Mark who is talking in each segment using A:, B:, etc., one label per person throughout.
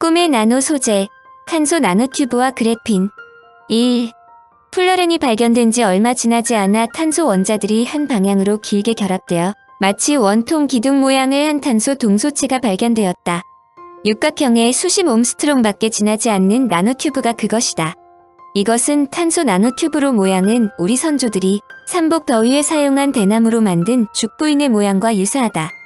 A: 꿈의 나노 소재, 탄소 나노튜브와 그래핀. 1. 플러렌이 발견된 지 얼마 지나지 않아 탄소 원자들이 한 방향으로 길게 결합되어 마치 원통 기둥 모양의 한 탄소 동소체가 발견되었다. 육각형의 수십 옴스트롱 밖에 지나지 않는 나노튜브가 그것이다. 이것은 탄소 나노튜브로 모양은 우리 선조들이 삼복 더위에 사용한 대나무로 만든 죽부인의 모양과 유사하다.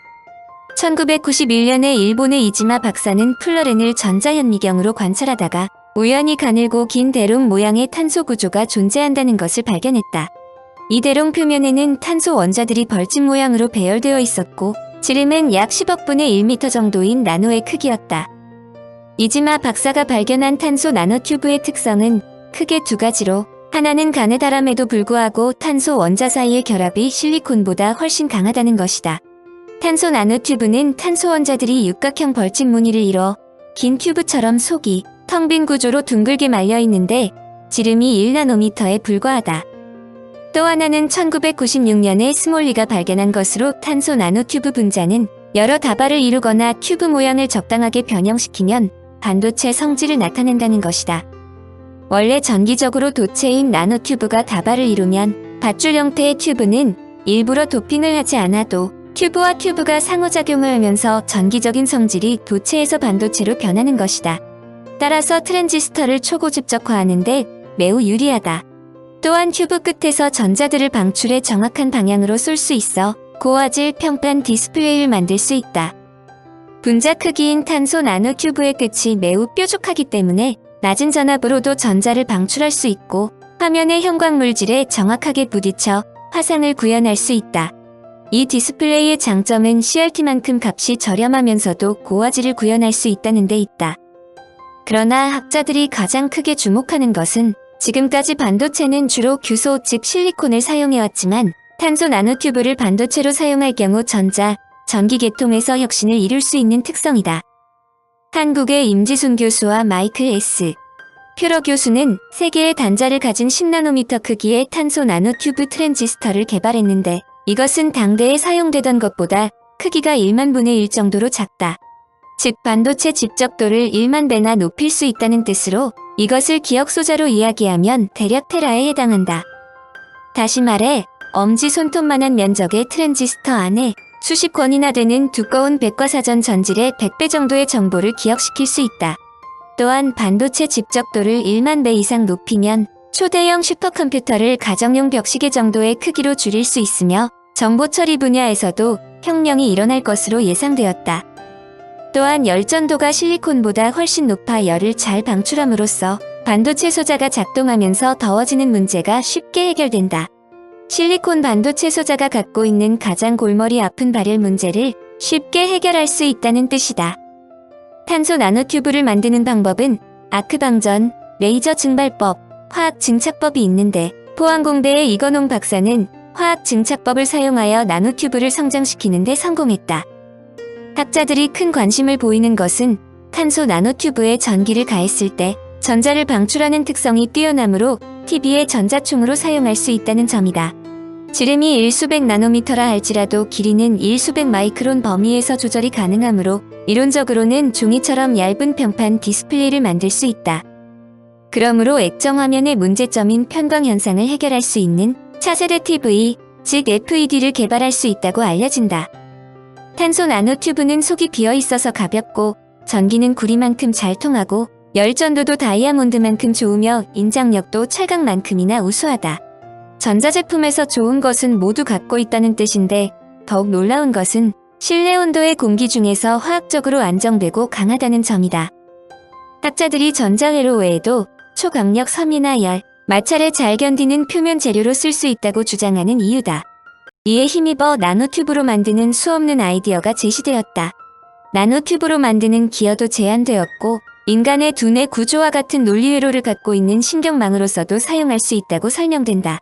A: 1991년에 일본의 이지마 박사는 플러렌을 전자현미경으로 관찰하다가 우연히 가늘고 긴 대롱 모양의 탄소 구조가 존재한다는 것을 발견했다. 이 대롱 표면에는 탄소 원자들이 벌집 모양으로 배열되어 있었고 지름은 약 10억 분의 1m 정도인 나노의 크기였다. 이지마 박사가 발견한 탄소 나노튜브의 특성은 크게 두 가지로 하나는 가느다람에도 불구하고 탄소 원자 사이의 결합이 실리콘보다 훨씬 강하다는 것이다. 탄소 나노튜브는 탄소 원자들이 육각형 벌집 무늬를 이뤄 긴 튜브처럼 속이 텅 빈 구조로 둥글게 말려 있는데 지름이 1나노미터에 불과하다. 또 하나는 1996년에 스몰리가 발견한 것으로 탄소 나노튜브 분자는 여러 다발을 이루거나 튜브 모양을 적당하게 변형시키면 반도체 성질을 나타낸다는 것이다. 원래 전기적으로 도체인 나노튜브가 다발을 이루면 밧줄 형태의 튜브는 일부러 도핑을 하지 않아도 튜브와 튜브가 상호작용을 하면서 전기적인 성질이 도체에서 반도체로 변하는 것이다. 따라서 트랜지스터를 초고집적화하는데 매우 유리하다. 또한 튜브 끝에서 전자들을 방출해 정확한 방향으로 쏠 수 있어 고화질 평판 디스플레이를 만들 수 있다. 분자 크기인 탄소 나노 튜브의 끝이 매우 뾰족하기 때문에 낮은 전압으로도 전자를 방출할 수 있고 화면의 형광 물질에 정확하게 부딪혀 화상을 구현할 수 있다. 이 디스플레이의 장점은 CRT만큼 값이 저렴하면서도 고화질을 구현할 수 있다는 데 있다. 그러나 학자들이 가장 크게 주목하는 것은 지금까지 반도체는 주로 규소 즉 실리콘을 사용해왔지만 탄소 나노튜브를 반도체로 사용할 경우 전자, 전기 계통에서 혁신을 이룰 수 있는 특성이다. 한국의 임지순 교수와 마이클 S. 퓨러 교수는 세 개의 단자를 가진 10나노미터 크기의 탄소 나노튜브 트랜지스터를 개발했는데 이것은 당대에 사용되던 것보다 크기가 1만 분의 1 정도로 작다. 즉 반도체 집적도를 1만 배나 높일 수 있다는 뜻으로 이것을 기억 소자로 이야기하면 대략 테라에 해당한다. 다시 말해 엄지 손톱만한 면적의 트랜지스터 안에 수십 권이나 되는 두꺼운 백과사전 전질의 100배 정도의 정보를 기억시킬 수 있다. 또한 반도체 집적도를 1만 배 이상 높이면 초대형 슈퍼컴퓨터를 가정용 벽시계 정도의 크기로 줄일 수 있으며 정보 처리 분야에서도 혁명이 일어날 것으로 예상되었다. 또한 열전도가 실리콘보다 훨씬 높아 열을 잘 방출함으로써 반도체 소자가 작동하면서 더워지는 문제가 쉽게 해결된다. 실리콘 반도체 소자가 갖고 있는 가장 골머리 아픈 발열 문제를 쉽게 해결할 수 있다는 뜻이다. 탄소 나노튜브를 만드는 방법은 아크방전, 레이저 증발법, 화학 증착법이 있는데 포항공대의 이건홍 박사는 화학 증착법을 사용하여 나노튜브를 성장시키는 데 성공했다. 학자들이 큰 관심을 보이는 것은 탄소 나노튜브에 전기를 가했을 때 전자를 방출하는 특성이 뛰어나므로 TV의 전자총으로 사용할 수 있다는 점이다. 지름이 일수백 나노미터라 할지라도 길이는 일수백 마이크론 범위에서 조절이 가능하므로 이론적으로는 종이처럼 얇은 평판 디스플레이를 만들 수 있다. 그러므로 액정 화면의 문제점인 편광 현상을 해결할 수 있는 차세대 TV, 즉 FED를 개발할 수 있다고 알려진다. 탄소 나노튜브는 속이 비어 있어서 가볍고 전기는 구리만큼 잘 통하고 열전도도 다이아몬드만큼 좋으며 인장력도 철강만큼이나 우수하다. 전자제품에서 좋은 것은 모두 갖고 있다는 뜻인데 더욱 놀라운 것은 실내 온도의 공기 중에서 화학적으로 안정되고 강하다는 점이다. 학자들이 전자회로 외에도 초강력 섬이나 열, 마찰에 잘 견디는 표면 재료로 쓸 수 있다고 주장하는 이유다. 이에 힘입어 나노튜브로 만드는 수없는 아이디어가 제시되었다. 나노튜브로 만드는 기여도 제한되었고 인간의 두뇌 구조와 같은 논리회로를 갖고 있는 신경망으로서도 사용할 수 있다고 설명된다.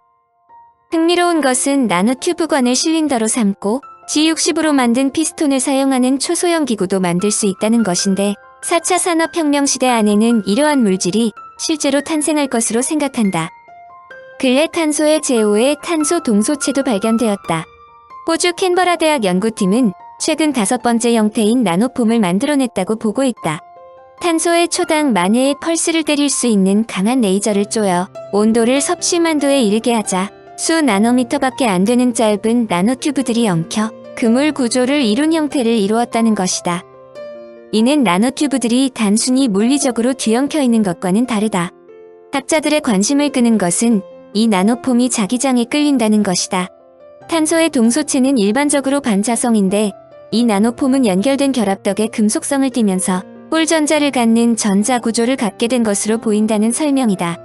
A: 흥미로운 것은 나노튜브관을 실린더로 삼고 G60으로 만든 피스톤을 사용하는 초소형 기구도 만들 수 있다는 것인데 4차 산업혁명 시대 안에는 이러한 물질이 실제로 탄생할 것으로 생각한다. 근래 탄소의 제5의 탄소 동소체도 발견되었다. 호주 캔버라 대학 연구팀은 최근 다섯 번째 형태인 나노폼을 만들어냈다고 보고했다. 탄소에 초당 만 회의 펄스를 때릴 수 있는 강한 레이저를 쪼여 온도를 섭씨만 도에 이르게 하자 수 나노미터밖에 안 되는 짧은 나노튜브들이 엉켜 그물 구조를 이룬 형태를 이루었다는 것이다. 이는 나노튜브들이 단순히 물리적으로 뒤엉켜 있는 것과는 다르다. 학자들의 관심을 끄는 것은 이 나노폼이 자기장에 끌린다는 것이다. 탄소의 동소체는 일반적으로 반자성인데 이 나노폼은 연결된 결합 덕에 금속성을 띠면서 홀전자를 갖는 전자 구조를 갖게 된 것으로 보인다는 설명이다.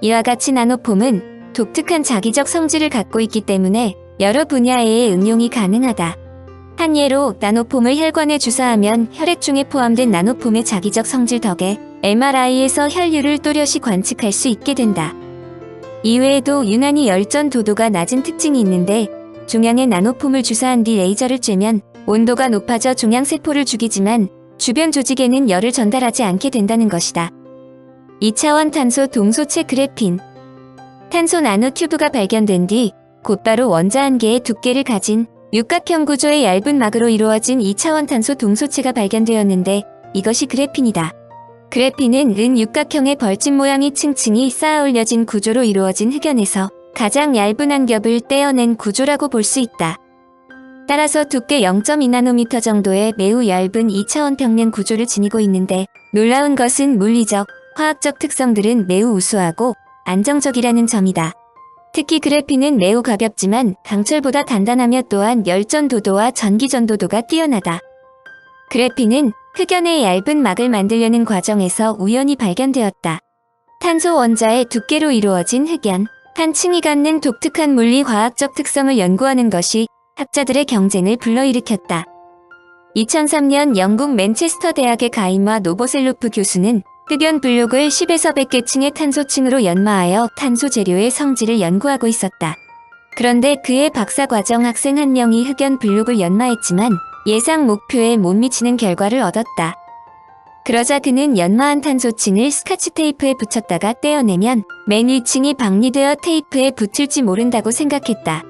A: 이와 같이 나노폼은 독특한 자기적 성질을 갖고 있기 때문에 여러 분야의 응용이 가능하다. 한 예로 나노폼을 혈관에 주사하면 혈액 중에 포함된 나노폼의 자기적 성질 덕에 MRI에서 혈류를 또렷이 관측할 수 있게 된다. 이외에도 유난히 열전 도도가 낮은 특징이 있는데 종양에 나노폼을 주사한 뒤 레이저를 쬐면 온도가 높아져 종양세포를 죽이지만 주변 조직에는 열을 전달하지 않게 된다는 것이다. 2차원 탄소 동소체 그래핀 탄소 나노 튜브가 발견된 뒤 곧바로 원자 한 개의 두께를 가진 육각형 구조의 얇은 막으로 이루어진 2차원 탄소 동소체가 발견되었는데 이것이 그래핀이다. 그래핀은 은 육각형의 벌집 모양이 층층이 쌓아 올려진 구조로 이루어진 흑연에서 가장 얇은 한 겹을 떼어낸 구조라고 볼 수 있다. 따라서 두께 0.2나노미터 정도의 매우 얇은 2차원 평면 구조를 지니고 있는데 놀라운 것은 물리적, 화학적 특성들은 매우 우수하고 안정적이라는 점이다. 특히 그래핀은 매우 가볍지만 강철보다 단단하며 또한 열전 도도와 전기 전도도가 뛰어나다. 그래핀은 흑연의 얇은 막을 만들려는 과정에서 우연히 발견되었다. 탄소 원자의 두께로 이루어진 흑연, 한 층이 갖는 독특한 물리 과학적 특성을 연구하는 것이 학자들의 경쟁을 불러일으켰다. 2003년 영국 맨체스터 대학의 가이마 노보셀로프 교수는 흑연 블록을 10에서 100개 층의 탄소층으로 연마하여 탄소 재료의 성질을 연구하고 있었다. 그런데 그의 박사과정 학생 한 명이 흑연 블록을 연마했지만 예상 목표에 못 미치는 결과를 얻었다. 그러자 그는 연마한 탄소층을 스카치 테이프에 붙였다가 떼어내면 맨 위층이 박리되어 테이프에 붙을지 모른다고 생각했다.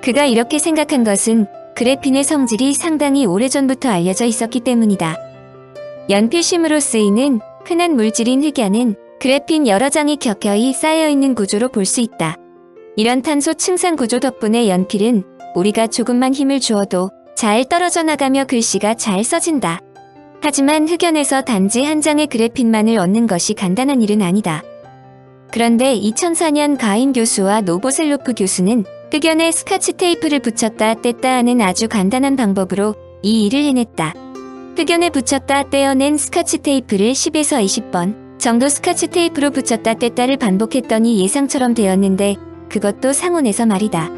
A: 그가 이렇게 생각한 것은 그래핀의 성질이 상당히 오래전부터 알려져 있었기 때문이다. 연필심으로 쓰이는 흔한 물질인 흑연은 그래핀 여러 장이 겹겹이 쌓여있는 구조로 볼 수 있다. 이런 탄소 층산 구조 덕분에 연필은 우리가 조금만 힘을 주어도 잘 떨어져 나가며 글씨가 잘 써진다. 하지만 흑연에서 단지 한 장의 그래핀만을 얻는 것이 간단한 일은 아니다. 그런데 2004년 가인 교수와 노보셀로프 교수는 흑연에 스카치 테이프를 붙였다 뗐다 하는 아주 간단한 방법으로 이 일을 해냈다. 흑연에 붙였다 떼어낸 스카치 테이프를 10에서 20번 정도 스카치 테이프로 붙였다 뗐다를 반복했더니 예상처럼 되었는데 그것도 상온에서 말이다.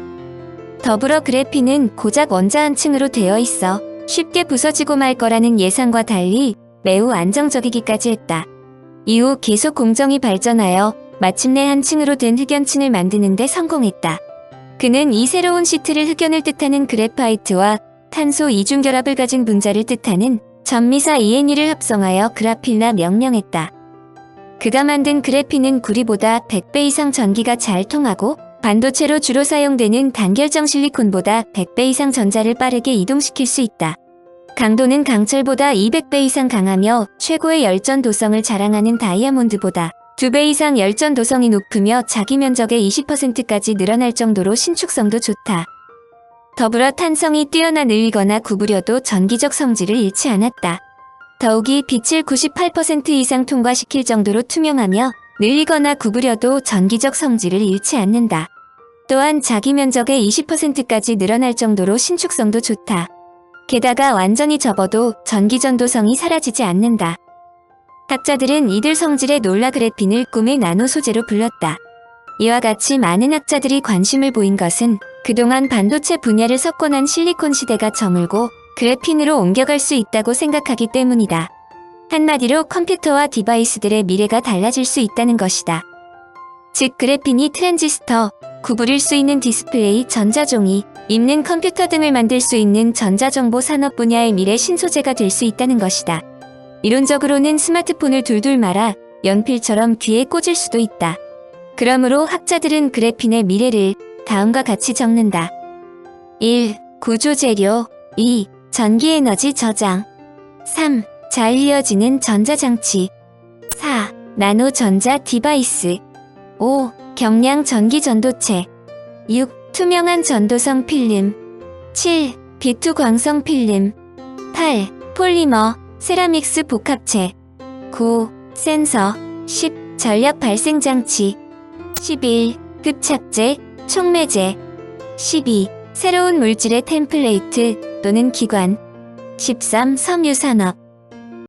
A: 더불어 그래핀은 고작 원자 한 층으로 되어 있어 쉽게 부서지고 말 거라는 예상과 달리 매우 안정적이기까지 했다. 이후 계속 공정이 발전하여 마침내 한 층으로 된 흑연층을 만드는데 성공했다. 그는 이 새로운 시트를 흑연을 뜻하는 그래파이트와 탄소 이중결합을 가진 분자를 뜻하는 전미사 ENE를 합성하여 그라필라 명명했다. 그가 만든 그래핀은 구리보다 100배 이상 전기가 잘 통하고 반도체로 주로 사용되는 단결정 실리콘보다 100배 이상 전자를 빠르게 이동시킬 수 있다. 강도는 강철보다 200배 이상 강하며 최고의 열전 도성을 자랑하는 다이아몬드보다 2배 이상 열전 도성이 높으며 자기 면적의 20%까지 늘어날 정도로 신축성도 좋다. 더불어 탄성이 뛰어나 늘리거나 구부려도 전기적 성질을 잃지 않았다. 더욱이 빛을 98% 이상 통과시킬 정도로 투명하며 늘리거나 구부려도 전기적 성질을 잃지 않는다. 또한 자기 면적의 20%까지 늘어날 정도로 신축성도 좋다. 게다가 완전히 접어도 전기 전도성이 사라지지 않는다. 학자들은 이들 성질의 놀라 그래핀을 꿈의 나노 소재로 불렀다. 이와 같이 많은 학자들이 관심을 보인 것은 그동안 반도체 분야를 석권한 실리콘 시대가 저물고 그래핀으로 옮겨갈 수 있다고 생각하기 때문이다. 한마디로 컴퓨터와 디바이스들의 미래가 달라질 수 있다는 것이다. 즉 그래핀이 트랜지스터, 구부릴 수 있는 디스플레이, 전자종이, 입는 컴퓨터 등을 만들 수 있는 전자정보 산업 분야의 미래 신소재가 될 수 있다는 것이다. 이론적으로는 스마트폰을 둘둘 말아 연필처럼 귀에 꽂을 수도 있다. 그러므로 학자들은 그래핀의 미래를 다음과 같이 적는다. 1. 구조 재료 2. 전기 에너지 저장 3. 잘 이어지는 전자장치 4. 나노 전자 디바이스 5. 경량 전기 전도체 6. 투명한 전도성 필름 7. 비투 광성 필름 8. 폴리머, 세라믹스 복합체 9. 센서 10. 전력 발생 장치 11. 급착제, 촉매제 12. 새로운 물질의 템플레이트 또는 기관 13. 섬유 산업